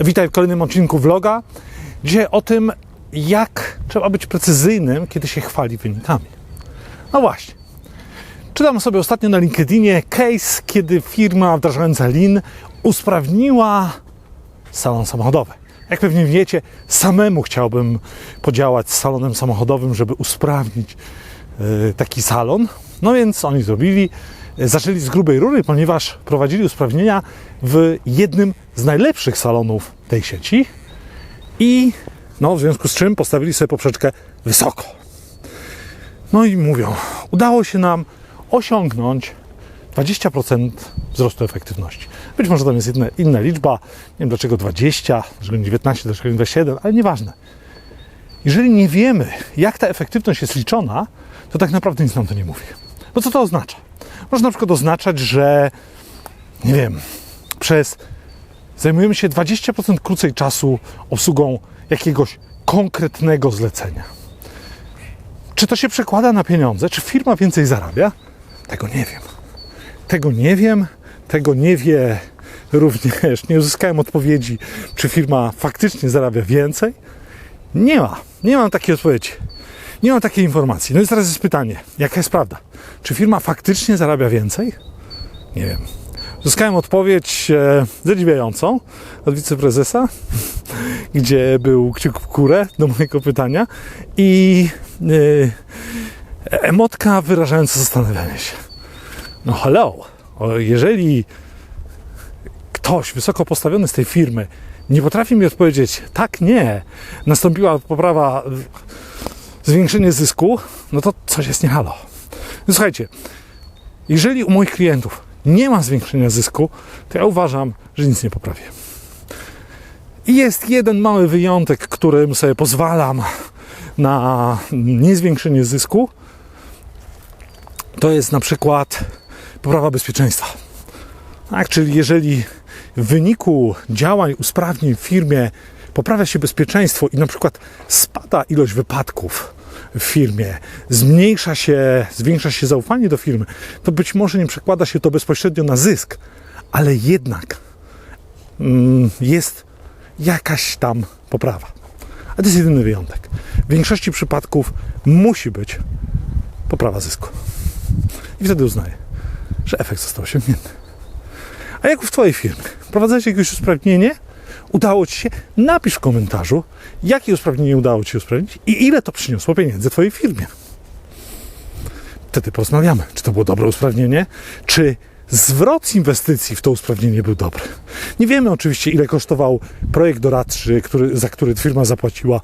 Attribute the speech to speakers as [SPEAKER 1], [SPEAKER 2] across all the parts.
[SPEAKER 1] Witaj w kolejnym odcinku vloga. Dzisiaj o tym, jak trzeba być precyzyjnym, kiedy się chwali wynikami. No właśnie. Czytam sobie ostatnio na LinkedInie case, kiedy firma wdrażająca Lean usprawniła salon samochodowy. Jak pewnie wiecie, samemu chciałbym podziałać z salonem samochodowym, żeby usprawnić yy, taki salon. No więc oni zrobili, zaczęli z grubej rury, ponieważ prowadzili usprawnienia w jednym z najlepszych salonów tej sieci i no, w związku z czym postawili sobie poprzeczkę wysoko. No i mówią, udało się nam osiągnąć 20% wzrostu efektywności. Być może tam jest inna, inna liczba, nie wiem dlaczego 20, dlaczego nie 19, dlaczego nie 27, ale nieważne. Jeżeli nie wiemy, jak ta efektywność jest liczona, to tak naprawdę nic nam to nie mówi. Bo co to oznacza? Może na przykład oznaczać, że nie wiem, przez zajmujemy się 20% krócej czasu obsługą jakiegoś konkretnego zlecenia. Czy to się przekłada na pieniądze? Czy firma więcej zarabia? Tego nie wiem. Tego nie wiem, tego nie wie również, nie uzyskałem odpowiedzi, czy firma faktycznie zarabia więcej. Nie ma, nie mam takiej odpowiedzi. Nie mam takiej informacji. No i teraz jest pytanie, jaka jest prawda? Czy firma faktycznie zarabia więcej? Nie wiem. Uzyskałem odpowiedź e, zadziwiającą od wiceprezesa, gdzie był kciuk w górę do mojego pytania i e, emotka wyrażająca zastanawianie się. No hello, o, jeżeli ktoś wysoko postawiony z tej firmy nie potrafi mi odpowiedzieć tak, nie, nastąpiła poprawa, zwiększenie zysku, no to coś jest nie halo. Słuchajcie, jeżeli u moich klientów nie ma zwiększenia zysku, to ja uważam, że nic nie poprawię. I jest jeden mały wyjątek, którym sobie pozwalam na niezwiększenie zysku. To jest na przykład poprawa bezpieczeństwa. Tak, czyli jeżeli w wyniku działań, usprawnień w firmie poprawia się bezpieczeństwo i na przykład spada ilość wypadków w firmie, zmniejsza się, zwiększa się zaufanie do firmy, to być może nie przekłada się to bezpośrednio na zysk, ale jednak mm, jest jakaś tam poprawa. A to jest jedyny wyjątek. W większości przypadków musi być poprawa zysku. I wtedy uznaję, że efekt został osiągnięty. A jak w Twojej firmie? Prowadzisz jakieś usprawnienie? Udało Ci się? Napisz w komentarzu, jakie usprawnienie udało Ci się usprawnić i ile to przyniosło pieniędzy Twojej firmie. Wtedy porozmawiamy, czy to było dobre usprawnienie, czy zwrot inwestycji w to usprawnienie był dobry. Nie wiemy oczywiście, ile kosztował projekt doradczy, który, za który firma zapłaciła,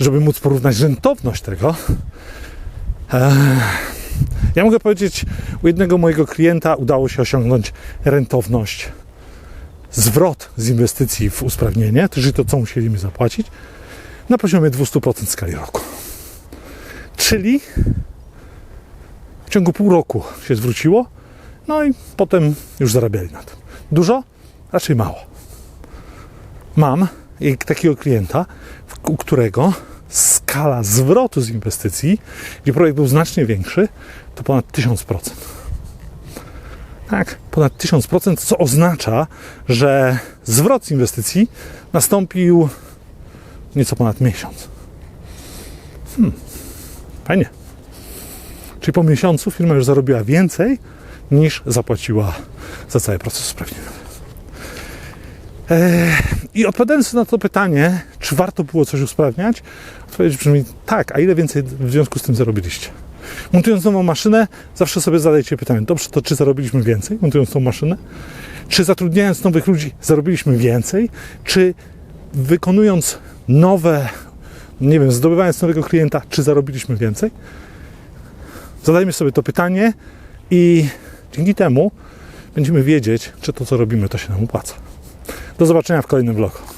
[SPEAKER 1] żeby móc porównać rentowność tego. Eee, ja mogę powiedzieć, u jednego mojego klienta udało się osiągnąć rentowność, zwrot z inwestycji w usprawnienie, czyli to, co musieli mi zapłacić, na poziomie 200% skali roku. Czyli w ciągu pół roku się zwróciło, no i potem już zarabiali na tym. Dużo? Raczej mało. Mam takiego klienta, u którego skala zwrotu z inwestycji, gdzie projekt był znacznie większy, to ponad 1000%. Tak, ponad 1000%, co oznacza, że zwrot z inwestycji nastąpił nieco ponad miesiąc. Hmm, fajnie. Czyli po miesiącu firma już zarobiła więcej niż zapłaciła za cały proces usprawnieniowy. Eee, I odpowiadając na to pytanie, czy warto było coś usprawniać, odpowiedź brzmi tak, a ile więcej w związku z tym zarobiliście? Montując nową maszynę, zawsze sobie zadajcie pytanie, dobrze, to czy zarobiliśmy więcej, montując tą maszynę? Czy zatrudniając nowych ludzi zarobiliśmy więcej? Czy wykonując nowe, nie wiem, zdobywając nowego klienta, czy zarobiliśmy więcej? Zadajmy sobie to pytanie i dzięki temu będziemy wiedzieć, czy to, co robimy, to się nam opłaca. Do zobaczenia w kolejnym vlogu.